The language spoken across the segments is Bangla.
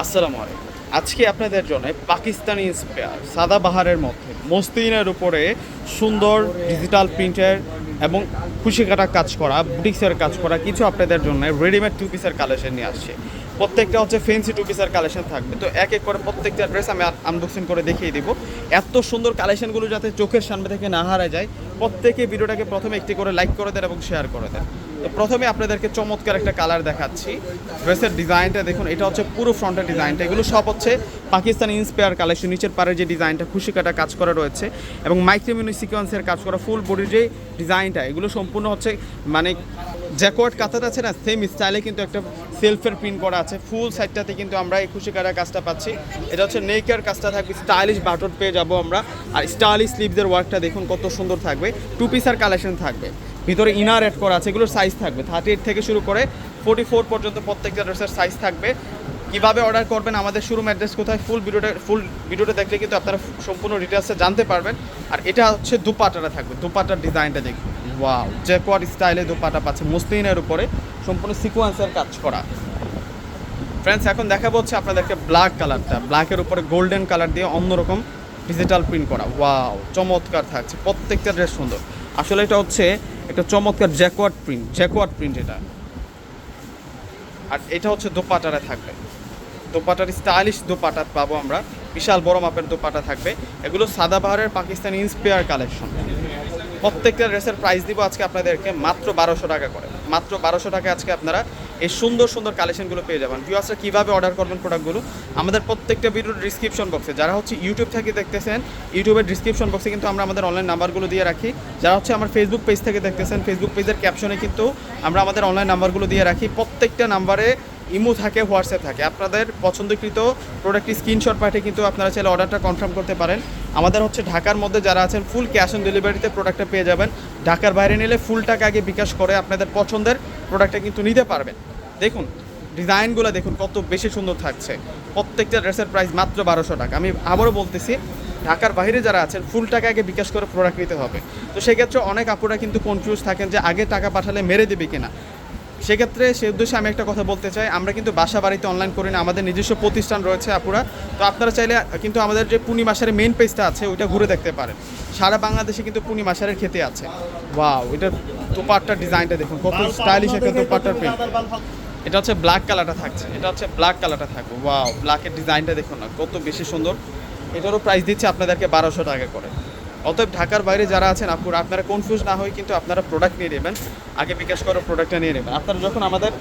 আসসালামু আলাইকুম। আজকে আপনাদের জন্য পাকিস্তানি ইন্সপায়ার সাদা বাহারের মধ্যে মস্তিনের উপরে সুন্দর ডিজিটাল প্রিন্টের এবং খুশি কাটা কাজ করা বুটিক্সের কাজ করা, কিছু আপনাদের জন্য রেডিমেড টু পিসের কালেকশন নিয়ে আসছে। প্রত্যেকটা হচ্ছে ফেন্সি টু পিসের কালেকশন থাকবে। তো এক এক করে প্রত্যেকটা ড্রেস আমি আনবক্সিং করে দেখিয়ে দিব। এত সুন্দর কালেকশনগুলো যাতে চোখের সামনে থেকে না হারা যায়, প্রত্যেকে ভিডিওটাকে প্রথমে একটি করে লাইক করে দেন এবং শেয়ার করে দেন। তো প্রথমে আপনাদেরকে চমৎকার একটা কালার দেখাচ্ছি। ড্রেসের ডিজাইনটা দেখুন, এটা হচ্ছে পুরো ফ্রন্টের ডিজাইনটা এগুলো সব হচ্ছে পাকিস্তানি ইন্সপায়ার কালেকশন নিচের পারে যে ডিজাইনটা খুশি কাটা কাজ করা রয়েছে এবং মাইক্রোমিনি সিকোয়েন্সের কাজ করা ফুল বডির যে ডিজাইনটা এগুলো সম্পূর্ণ হচ্ছে মানে জ্যাকওয়ার্ড কাতার আছে না সেম স্টাইলে কিন্তু একটা সেলফের প্রিন্ট করা আছে। ফুল সাইডটাতে কিন্তু আমরা একুশে কাটা কাজটা পাচ্ছি। এটা হচ্ছে নেকের কাজটা থাকবে স্টাইলিশ বাটন পেয়ে যাব আমরা। আর স্টাইলিশ স্লিভসের ওয়ার্কটা দেখুন কত সুন্দর থাকবে। টু পিসার কালেকশন থাকবে। ভিতরে ইনার অ্যাড করা আছে, এগুলোর সাইজ থাকবে। থার্টি এইট থেকে শুরু করে ফোর্টি ফোর পর্যন্ত প্রত্যেকটা ড্রেসের সাইজ থাকবে। কীভাবে অর্ডার করবেন, আমাদের শোরুম অ্যাড্রেস কোথায় ফুল ভিডিওটা ফুল ভিডিওটা দেখলে কিন্তু আপনারা সম্পূর্ণ ডিটেলসে জানতে পারবেন। আর এটা হচ্ছে দুপাটাটা থাকবে, দুপাটার ডিজাইনটা দেখুন। ওয়াও জ্যাকওয়ার্ড স্টাইলে দুপাটা পাচ্ছে। মুসলিনের উপরে সম্পূর্ণ সিকোয়েন্সের কাজ করা। ফ্রেন্ডস এখন দেখাবো হচ্ছে আপনাদেরকে ব্ল্যাক কালারটা ব্ল্যাকের উপরে গোল্ডেন কালার দিয়ে অন্যরকম ডিজিটাল প্রিন্ট করা। ওয়াও চমৎকার থাকছে। প্রত্যেকটা ড্রেস সুন্দর। আসলে এটা হচ্ছে একটা চমৎকার জ্যাকওয়ার্ড প্রিন্ট জ্যাকওয়ার্ড প্রিন্ট এটা। আর এটা হচ্ছে দোপাটারে থাকবে। দোপাটার স্টাইলিশ দোপাটা পাবো আমরা। বিশাল বড় মাপের দোপাটা থাকবে। এগুলো সাদাবাহারের পাকিস্তানি ইন্সপায়ার কালেকশন প্রত্যেকটা ড্রেসের প্রাইস দিব আজকে আপনাদেরকে মাত্র বারোশো টাকা করে। মাত্র বারোশো টাকা আজকে আপনারা এই সুন্দর সুন্দর কালেকশনগুলো পেয়ে যাবেন। ভিউয়ার্সরা কীভাবে অর্ডার করবেন প্রোডাক্টগুলো আমাদের প্রত্যেকটা ভিডিওর ডিসক্রিপশন বক্সে যারা হচ্ছে ইউটিউব থেকে দেখতেছেন ইউটিউবের ডিসক্রিপশন বক্সে কিন্তু আমরা আমাদের অনলাইন নাম্বারগুলো দিয়ে রাখি। যারা হচ্ছে আমার ফেসবুক পেজ থেকে দেখতেছেন ফেসবুক পেজের ক্যাপশনে কিন্তু আমরা আমাদের অনলাইন নাম্বারগুলো দিয়ে রাখি। প্রত্যেকটা নাম্বারে ইমো থাকে, হোয়াটসঅ্যাপ থাকে। আপনাদের পছন্দকৃত প্রোডাক্টটি স্ক্রিনশট পাঠিয়ে কিন্তু আপনারা চাইলে অর্ডারটা কনফার্ম করতে পারেন। আমাদের হচ্ছে ঢাকার মধ্যে যারা আছেন ফুল ক্যাশ অন ডেলিভারিতে প্রোডাক্টটা পেয়ে যাবেন। ঢাকার বাইরে নিলে ফুল টাকা আগে বিকাশ করে আপনাদের পছন্দের প্রোডাক্টটা কিন্তু নিতে পারবেন। দেখুন, ডিজাইনগুলো দেখুন, কত বেশি সুন্দর থাকছে। প্রত্যেকটা ড্রেসের প্রাইস মাত্র বারোশো টাকা। আমি আবারও বলতেছি, ঢাকার বাইরে যারা আছেন ফুল টাকা আগে বিকাশ করে প্রোডাক্ট নিতে হবে। তো সেক্ষেত্রে অনেক আপুরা কিন্তু কনফিউজ থাকেন যে আগে টাকা পাঠালে মেরে দেবে কিনা। সেক্ষেত্রে সে উদ্দেশ্যে আমি একটা কথা বলতে চাই। আমরা কিন্তু বাসা বাড়িতে অনলাইন করি না, আমাদের নিজস্ব প্রতিষ্ঠান রয়েছে আপুরা। তো আপনারা চাইলে কিন্তু আমাদের যে পূর্ণিমাসারের মেন পেজটা আছে, ওইটা ঘুরে দেখতে পারেন। সারা বাংলাদেশে কিন্তু পূর্ণিমাসারের খেতে আছে। ওয়াও এটার দোপাট্টার ডিজাইনটা দেখুন, কত স্টাইলিশ একটা দোপাট্টার প্রিন্ট এটা হচ্ছে ব্ল্যাক কালারটা থাকছে, এটা হচ্ছে ব্ল্যাক কালারটা থাকবে। ওয়াও ব্ল্যাকের ডিজাইনটা দেখুন না, কত বেশি সুন্দর। এটারও প্রাইস দিচ্ছে আপনাদেরকে বারোশো টাকা করে। অতএব ঢাকার বাইরে যারা আছেন আপুরা আপনারা কনফিউজ না হয়ে কিন্তু আপনারা প্রোডাক্ট নিয়ে নেবেন। আগে বিকাশ করে প্রোডাক্টটা নিয়ে নেবেন। আপনারা যখন আমাদের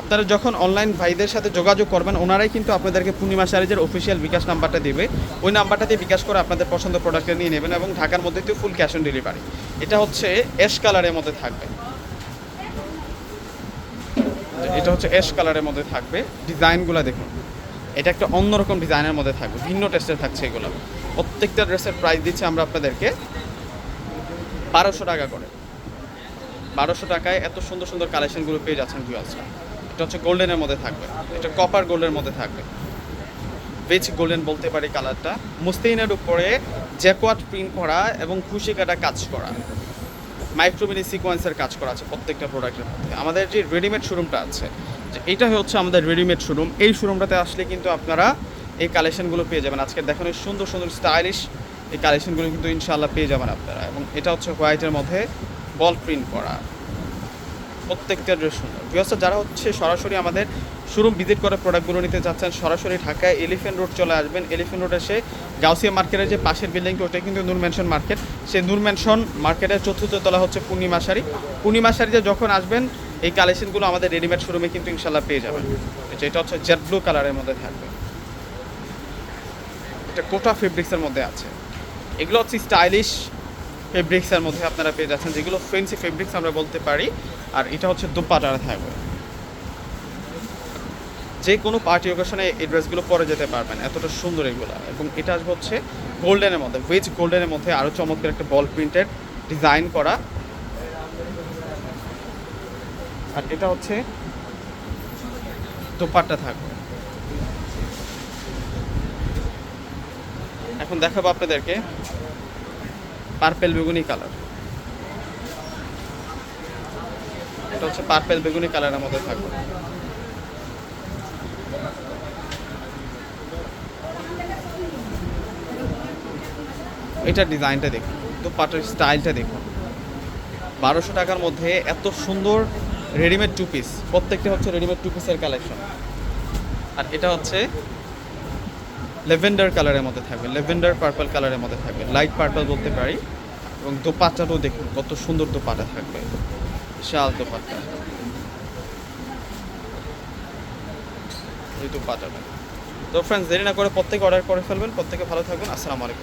আপনারা যখন অনলাইন ভাইদের সাথে যোগাযোগ করবেন, ওনারাই কিন্তু আপনাদেরকে পূর্ণিমা সারিজের অফিসিয়াল বিকাশ নাম্বারটা দেবে। ওই নাম্বারটা দিয়ে বিকাশ করে আপনাদের পছন্দ প্রোডাক্টটা নিয়ে নেবেন এবং ঢাকার মধ্যে তো ফুল ক্যাশ অন ডেলিভারি এটা হচ্ছে অ্যাশ কালারের মধ্যে থাকবে। এটা হচ্ছে অ্যাশ কালারের মধ্যে থাকবে। ডিজাইনগুলো দেখুন। এটা একটা অন্যরকম ডিজাইনের মধ্যে থাকবে। ভিন্ন টেস্টের থাকছে এগুলো। প্রত্যেকটা ড্রেসের প্রাইস দিচ্ছে আমরা আপনাদেরকে। বারোশো টাকা করে। বারোশো টাকায় এত সুন্দর সুন্দর কালেকশনগুলো পেয়ে যাচ্ছেন ভিউয়ার্সরা এটা হচ্ছে গোল্ডেনের মধ্যে থাকবে। এটা কপার গোল্ডের মধ্যে থাকবে। বেচ গোল্ডেন বলতে পারি কালারটা মুস্তিনের উপরে জ্যাকোয়াট প্রিন্ট করা এবং খুশি কাটা কাজ করা। মাইক্রোমিনি সিকোয়েন্সের কাজ করা আছে প্রত্যেকটা প্রোডাক্টের মধ্যে। আমাদের যে রেডিমেড শোরুমটা আছে এটা হচ্ছে আমাদের রেডিমেড শোরুম এই শোরুমটাতে আসলে কিন্তু আপনারা এই কালেকশনগুলো পেয়ে যাবেন। আজকে দেখুন সুন্দর সুন্দর স্টাইলিশ এই কালেকশনগুলো কিন্তু ইনশাল্লাহ পেয়ে যাবেন আপনারা। এবং এটা হচ্ছে হোয়াইটের মধ্যে বল প্রিন্ট করা। প্রত্যেকটা ড্রেস সুন্দর। বিকজটা যারা হচ্ছে সরাসরি আমাদের শোরুম ভিজিট করে প্রোডাক্টগুলো নিতে চাচ্ছেন সরাসরি ঢাকায় এলিফেন্ট রোড চলে আসবেন। এলিফেন্ট রোড এসে গাউসিয়া মার্কেটের যে পাশের বিল্ডিংটা ওটা কিন্তু নূর ম্যানশন মার্কেট সেই নূর ম্যানশন মার্কেটের চতুর্থ তলা হচ্ছে পূর্ণিমা শাড়ি পূর্ণিমা শাড়িতে যখন আসবেন, এই কালেকশনগুলো আমাদের রেডিমেড শোরুমে কিন্তু ইনশাল্লাহ পেয়ে যাবেন। যেটা হচ্ছে জেড ব্লু কালারের মধ্যে থাকবে। এটা কোটা ফেব্রিক্সের মধ্যে আছে। এগুলো হচ্ছে স্টাইলিশ ফেব্রিক্সের মধ্যে আপনারা পেয়ে যাচ্ছেন, যেগুলো ফেন্সি ফেব্রিক্স আমরা বলতে পারি। আর এটা হচ্ছে দুপাটারা থাকবে যে কোনো পার্টি ওকেশনে এই ড্রেসগুলো পরে যেতে পারবেন, এতটা সুন্দর এগুলো। এবং এটা আসবে হচ্ছে গোল্ডেনের মধ্যে ভেজ গোল্ডেনের মধ্যে আরও চমৎকার একটা বল প্রিন্টেড ডিজাইন করা। আর এটা হচ্ছে দোপাট্টা থাকবে। এখন দেখাবো আপনাদেরকে পার্পেল বেগুনি কালার। এটা হচ্ছে পার্পেল বেগুনি কালারের মধ্যে থাকবে। এটা ডিজাইনটা দেখুন তো পাটের স্টাইলটা দেখুন। বারোশো টাকার মধ্যে এত সুন্দর রেডিমেড টু পিস প্রত্যেকটা হচ্ছে রেডিমেড টু পিসের কালেকশন আর এটা হচ্ছে লেভেন্ডার কালারের মধ্যে থাকবে লেভেন্ডার পার্পল কালারের মধ্যে থাকবে, লাইট পার্পল বলতে পারি, এবং দোপাটাটাও দেখুন কত সুন্দর দোপাটা থাকবে শাল দোপাটা এই দোপাট্টাটা। তো ফ্রেন্ডস দেরি না করে প্রত্যেকে অর্ডার করে ফেলবেন, প্রত্যেকে ভালো থাকবেন, আসসালামু আলাইকুম।